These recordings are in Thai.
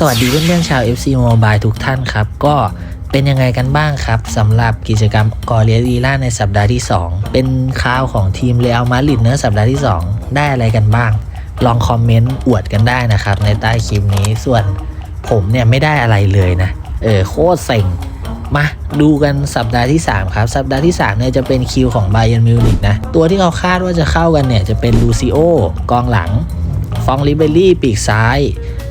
สวัสดีเพื่อนๆชาว FC Mobile ทุกท่านครับ ก็เป็นยังไงกันบ้างครับสำหรับกิจกรรมกอเรียลีล่าในสัปดาห์ที่ 2 เป็นข่าวของทีมเรอัลมาดริดเนื้อสัปดาห์ที่ 2 ได้อะไรกันบ้าง ลองคอมเมนต์อวดกันได้นะครับ ในใต้คลิปนี้ส่วนผมเนี่ยไม่ได้อะไรเลยนะ เออโคตรเซ็งมาดูกันสัปดาห์ที่ 3 ครับ สัปดาห์ที่3เนี่ยจะเป็นคิวของไบเ e นมิวนิกนะ ตัวที่เขาคาดว่าจะเข้ากันเนี่ยจะเป็นลูซิโอกองหลัง ฟองลิเบรี่ปีกซ้าย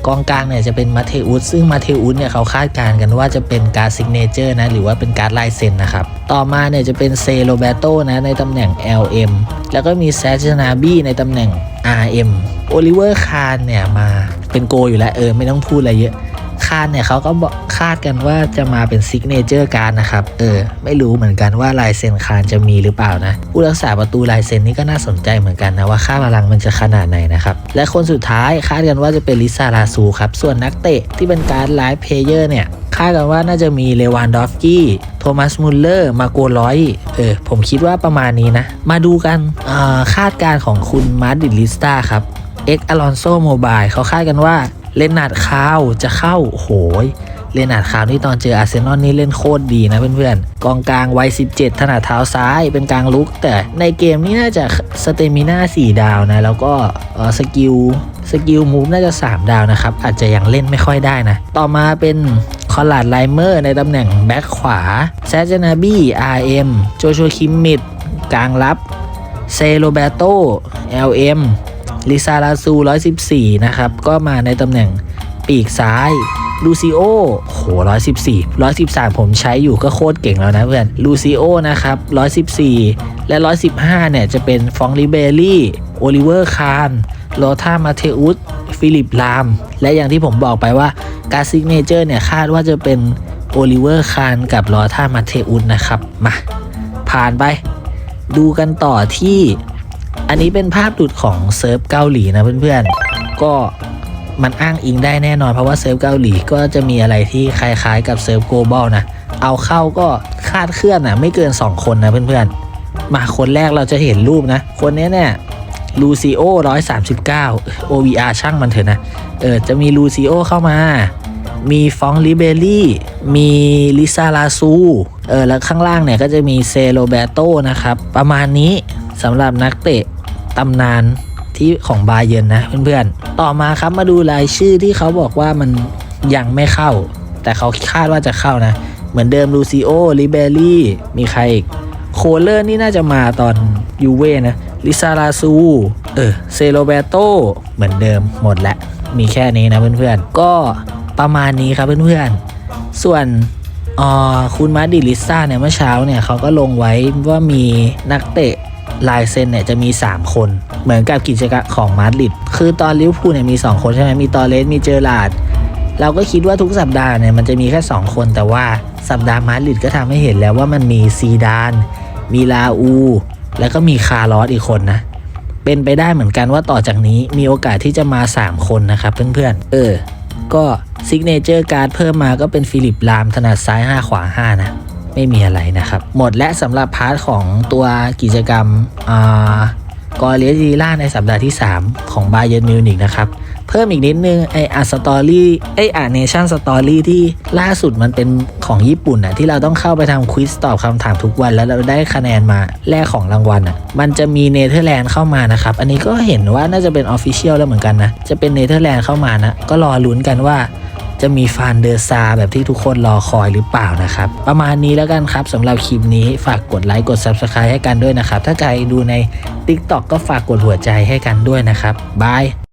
กองกลางเนี่ยจะเป็นมาเทอุสซึ่งมาเทอุสเนี่ยเขาคาดการณ์กันว่าจะเป็นการซิกเนเจอร์นะหรือว่าเป็นการลายเซ็นนะครับต่อมาเนี่ยจะเป็นเซโรเบโตนะในตำแหน่ง LM แล้วก็มีแซชนาบี้ในตำแหน่ง RM โอลิเวอร์คาร์เนี่ยมาเป็นโกอยู่แล้วเออไม่ต้องพูดอะไรเยอะ คาดเนี่ยเขาก็บอกคาดกันว่าจะมาเป็นซิกเนเจอร์การนะครับ เออ ไม่รู้เหมือนกันว่าลายเซ็นคานจะมีหรือเปล่านะ ผู้รักษาประตูลายเซ็นนี่ก็น่าสนใจเหมือนกันนะว่าค่าพลังมันจะขนาดไหนนะครับ และคนสุดท้ายคาดกันว่าจะเป็นลิซาลาซูครับ ส่วนนักเตะที่เป็นการไลฟ์เพลเยอร์เนี่ยคาดกันว่าน่าจะมีเลวานดอฟสกี้ โทมัสมุลเลอร์ มาโกลอย เออ ผมคิดว่าประมาณนี้นะ มาดูกันอ่าคาดการของคุณมาร์ดิลิสตาครับ เอ็กอลอนโซโมบายเขาคาดกันว่า เลนนาร์ดคาวจะเข้าโหยเลนนาร์ดคาวนี่ตอนเจออาร์เซนอลนี่เล่นโคตรดีนะเพื่อนๆกองกลางวัย 17 ถนัดเท้าซ้ายเป็นกลางลุก แต่ในเกมนี่น่าจะสเตมิน่า4 ดาวนะ แล้วก็สกิลสกิลมูฟน่าจะ 3 ดาวนะครับ อาจจะยังเล่นไม่ค่อยได้นะ ต่อมาเป็นคอลลาดไลเมอร์ในตำแหน่งแบ็คขวาแซจนาบี้ RM โจชัวคิมมิดกลางรับเซโรเบโต LM ลิซาลาซู 114 นะครับ ก็มาในตำแหน่งปีกซ้ายลูซิโอโห114 113ผมใช้อยู่ก็โคตรเก่งแล้วนะเพื่อนลูซิโอนะครับ114และ115เนี่ยจะเป็นฟองลิเบรี่ โอลิเวอร์คารโลธามาเทอุส ฟิลิปลาม และอย่างที่ผมบอกไปว่าการซิกเนเจอร์เนี่ยคาดว่าจะเป็นโอลิเวอร์คารกับโลธามาเทอุสนะครับ มา ผ่านไป ดูกันต่อที่ อันนี้เป็นภาพหลุดของเซิร์ฟเกาหลีนะเพื่อนๆ ก็มันอ้างอิงได้แน่นอนเพราะว่าเซิร์ฟเกาหลีก็จะมีอะไรที่คล้ายๆ กับเซิร์ฟโกลบอลนะ เอาเข้าก็คาดเคลื่อนนะไม่เกิน 2 คนนะเพื่อนๆ มาคนแรกเราจะเห็นรูปนะ คนนี้เนี่ยลูซิโอ139 OVR ช่างมันเถอะนะ เออจะมีลูซิโอเข้ามา มีฟองลิเบรี่ มีลิซาลาซู เออแล้วข้างล่างเนี่ยก็จะมีเซโรเบโตนะครับ ประมาณนี้สำหรับนักเตะ ตำนานที่ของบาเยนนะเพื่อนๆ ต่อมาครับมาดูรายชื่อที่เขาบอกว่ามันยังไม่เข้า แต่เขาคาดว่าจะเข้านะ เหมือนเดิมลูซิโอลิเบรี่ มีใครอีก โคเลอร์นี่น่าจะมาตอนยูเว่นะลิซาลาซู เออ เซโรเบโต เหมือนเดิมหมดละ มีแค่นี้นะเพื่อนๆ ก็ประมาณนี้ครับเพื่อนๆ ส่วนอ่อคุณมาดิลิซ่าเนี่ยเมื่อเช้าเนี่ยเขาก็ลงไว้ว่ามีนักเตะ ลายเซ็นเนี่ยจะมี 3 คน เหมือนกับกิจกรรมของมาดริดคือตอนลิเวอร์พูลเนี่ยมี 2 คนใช่ไหมมีตอเรสมีเจอร์ลาดเราก็คิดว่าทุกสัปดาห์เนี่ยมันจะมีแค่ 2 คน แต่ว่าสัปดาห์มาดริดก็ทำให้เห็นแล้วว่ามันมีซีดาน มีลาอู แล้วก็มีคาร์ลอสอีกคนนะเป็นไปได้เหมือนกันว่าต่อจากนี้มีโอกาสที่จะมา 3 คนนะครับเพื่อนๆเออก็ซิกเนเจอร์การ์ดเพิ่มมาก็เป็นฟิลิปลามถนัดซ้าย 5 ขวา 5 นะ ไม่มีอะไรนะครับ หมดและสำหรับพาร์ทของตัวกิจกรรมอ่ากอเลียดีล่าในสัปดาห์ที่ 3 ของบาเยนมิวนิกนะครับ เพิ่มอีกนิดนึงไออาร์สตอรี่ไออาร์เนชั่นสตอรี่ที่ล่าสุดมันเป็นของญี่ปุ่นอะที่เราต้องเข้าไปทำควิสตอบคำถามทุกวัน แล้วเราได้คะแนนมาแลกของรางวัลอะมันจะมีเนเธอร์แลนด์เข้ามานะครับ อันนี้ก็เห็นว่าน่าจะเป็นออฟฟิเชียลแล้วเหมือนกันนะ จะเป็นเนเธอร์แลนด์เข้ามานะ ก็รอลุ้นกันว่า จะมีฟานเดอร์ซาแบบที่ทุกคนรอคอยหรือเปล่านะครับ ประมาณนี้แล้วกันครับสำหรับคลิปนี้ฝากกดไลค์กด Subscribe ให้กันด้วยนะครับ ถ้าใครดูใน TikTok ก็ฝากกดหัวใจให้กันด้วยนะครับบาย